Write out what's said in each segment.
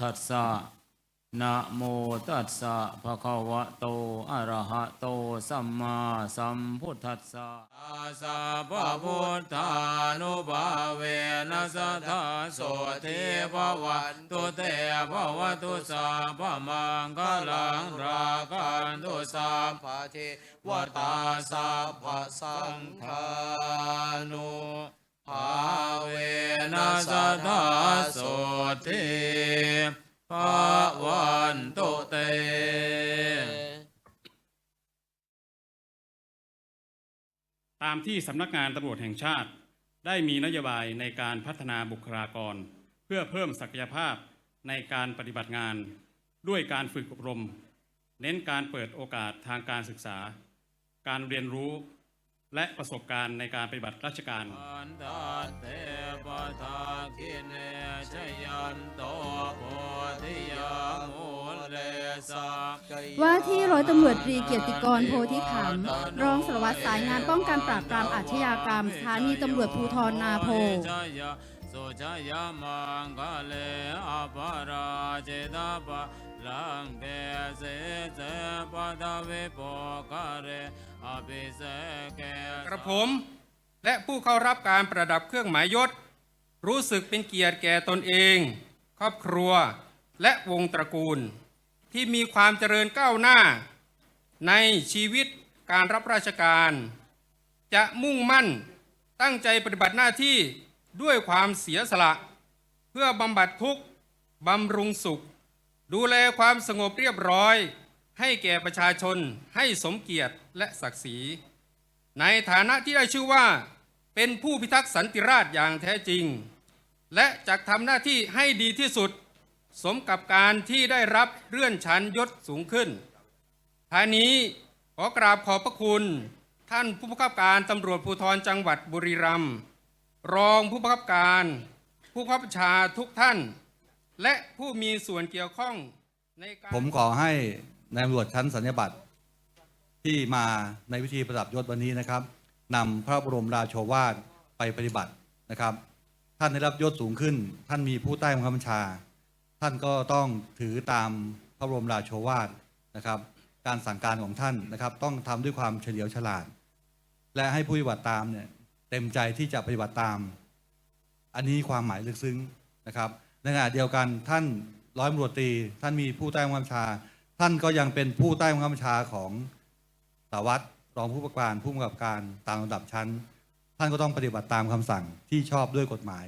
ธัสสะนะโมตัสสะภะคะวะโต อะระหะโต สัมมาสัมพุทธัสสะอาสาพะพุทธานุภาเวนัสทธาโสเทภวันตุเตภวตุสาพะมังคลังรากันตุสาภาเทวตาสัพพสังฆานุภา เวนัสทธาโสเทภวันตุเตตามที่สำนักงานตำรวจแห่งชาติ ได้มีนโยบายในการพัฒนาบุคลากร เพื่อเพิ่มศักยภาพในการปฏิบัติงาน ด้วยการฝึกอบรม เน้นการเปิดโอกาสทางการศึกษา การเรียนรู้ และประสบการณ์ในการปฏิบัติราชการอันตาเทปทาคิเนชยันโตโพธิยามุเลสาว่าที่ร้อยตำรวจตรีเกียรติกรโพธิขำรองสารวัตรสายงานป้องกันปราบปรามอาชญากรรมสถานีตำรวจภูธรนาโพสุชยมังคเลอภราเจตาปะลังเกเสเสปะทวิปกเรอภิเสเกระผมและผู้เข้ารับการประดับเครื่องหมายยศ รู้สึกเป็นเกียรติแก่ตนเอง ครอบครัวและวงตระกูล ที่มีความเจริญก้าวหน้า ในชีวิตการรับราชการ จะมุ่งมั่นตั้งใจปฏิบัติหน้าที่ด้วยความเสียสละ เพื่อบำบัดทุกข์บำรุงสุข ดูแลความสงบเรียบร้อย ให้แก่ประชาชนให้สมเกียรติและศักดิ์ศรี ในฐานะที่ได้ชื่อว่าเป็นผู้พิทักษ์สันติราษฎร์อย่างแท้จริง และจะทำหน้าที่ให้ดีที่สุด สมกับการที่ได้รับเลื่อนชั้นยศสูงขึ้นท้ายนี้ขอกราบขอบพระคุณ ท่านผู้บังคับการตำรวจภูธรจังหวัดบุรีรัมย์รองผู้บังคับการ ผู้บับชาทุกท่าน และผู้มีส่วนเกี่ยวข้องในการผมขอให้ นายตำรวจชั้นสัญญบัตรที่มาในพิธีประดับยศวันนี้นะครับนำพระบรมราโชวาทไปปฏิบัตินะครับ ท่านได้รับยศสูงขึ้น ท่านมีผู้ใต้บังคับบัญชา ท่านก็ต้องถือตามพระบรมราโชวาทนะครับ การสั่งการของท่านนะครับ ต้องทำด้วยความเฉลียวฉลาด และให้ผู้ปฏิบัติตามเนี่ยเต็มใจที่จะปฏิบัติตาม อันนี้ความหมายลึกซึ้งนะครับในขณะเดียวกันท่านร้อยตำรวจตรีท่านมีผู้ใต้บังคับบัญชา ท่านก็ยังเป็นผู้ใต้บังคับบัญชาของสารวัตรรองผู้ประการผู้กำกับการตามลำดับชั้น ท่านก็ต้องปฏิบัติตามคำสั่งที่ชอบด้วยกฎหมาย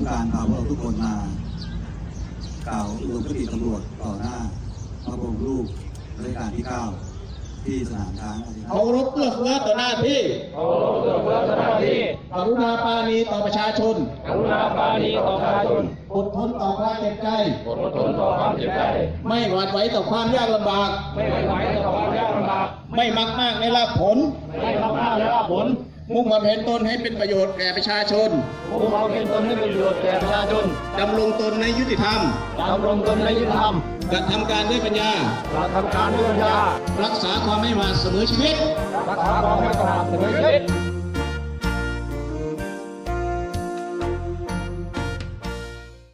ผู้การพาพวกเราทุกคนมากล่าวอุดมคติตำรวจต่อหน้าพระบรมรูปรัชกาลที่9ที่สนามช้างอาทิตย์เคารพเพื่อเฟื้อต่อหน้าที่เคารพเพื่อเฟื้อต่อหน้าที่กรุณาปราณีต่อประชาชนกรุณาปราณีต่อประชาชนอดทนต่อความเจ็บใจอดทนต่อความเจ็บใจ ไม่หวาดไหวต่อความยากลำบาก ไม่หวาดไหวต่อความยากลำบาก ไม่มักมากในลาภผล ไม่มักมากในลาภผล มุ่งบำเพ็ญตนให้เป็นประโยชน์แก่ประชาชน มุ่งบำเพ็ญตนให้เป็นประโยชน์แก่ประชาชนดำรงตนในยุติธรรมดำรงตนในยุติธรรมกระทำการด้วยปัญญากระทำการด้วยปัญญา รักษาความไม่หวาดเสมอชีวิต รักษาความไม่ประมาทเสมอชีวิต